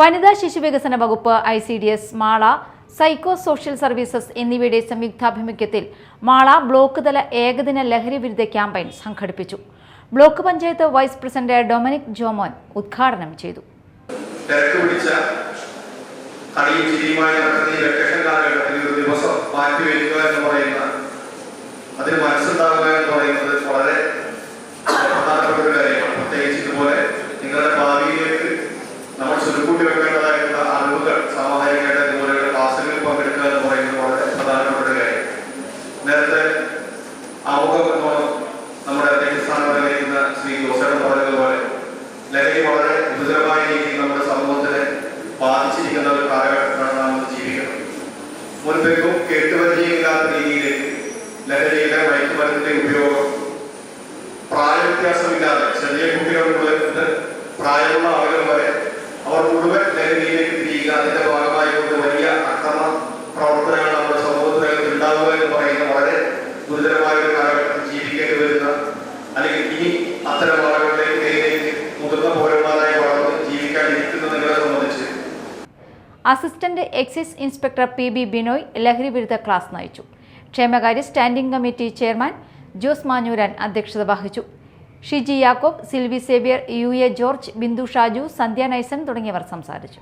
വനിതാ ശിശു വികസന വകുപ്പ് I C D S Mala psycho social services എന്നിവയുടെ സംയുക്താഭിമുഖ്യത്തിൽ മാള ബ്ലോക്ക് തല ഏകദിന ലഹരി വിരുദ്ധ ക്യാമ്പയിൻ സംഘടിപ്പിച്ചു. Block panchayat vice president Dominic Jomon ഉദ്ഘാടനം ചെയ്തു. അതിന് മനസ്സുണ്ടാവുക എന്ന് പറയുന്നത് വളരെ നമ്മൾ ചുരുക്കൂട്ടി വെക്കേണ്ടതായിട്ടുള്ള അറിവുകൾ സമാഹരിക്കേണ്ട ഇതുപോലെയുള്ള ക്ലാസ്സുകളിൽ പങ്കെടുക്കുക എന്ന് പറയുന്നത് വളരെ പ്രധാനപ്പെട്ട കാര്യം. നേരത്തെ ആമുഖം നമ്മുടെ അധ്യക്ഷ സ്ഥാനം ശ്രീ ജോസേട്ടൻ പറഞ്ഞതുപോലെ ലഹരി വളരെ ഗുരുതരമായ രീതിയിൽ നമ്മുടെ സമൂഹത്തിനെ ബാധിച്ചിരിക്കുന്ന ഒരു കാലഘട്ടത്തിലാണ് നാം ജീവിക്കുന്നത്. മുൻപെങ്ങും കേട്ടുപരിചയമില്ലാത്ത രീതിയിൽ ലഹരിയുടെ മയക്കുമരുന്നിന്റെ ഉപയോഗം പ്രായവ്യത്യാസമില്ലാതെ ചെറിയ കുട്ടികൾ പറയുന്ന വളരെ ഗുരുതരമായ ഒരു കാലഘട്ടത്തിൽ ജീവിക്കേണ്ടി വരുന്ന അല്ലെങ്കിൽ ഇനി അത്തരം ആളുകളിലേക്ക് മുതിർന്ന പൗരന്മാരായി വളർന്ന് ജീവിക്കാനിരിക്കുന്ന സംബന്ധിച്ച്. Assistant excise inspector P B Binoy ലഹരി വിരുദ്ധ ക്ലാസ് നയിച്ചു. ക്ഷേമകാര്യ standing committee chairman Jose Manjooran അധ്യക്ഷത വഹിച്ചു. ഷിജി യാക്കോബ് സിൽവി സേവ്യർ യു എ ജോർജ് ബിന്ദു ഷാജു സന്ധ്യ നൈസൻ തുടങ്ങിയവർ സംസാരിച്ചു.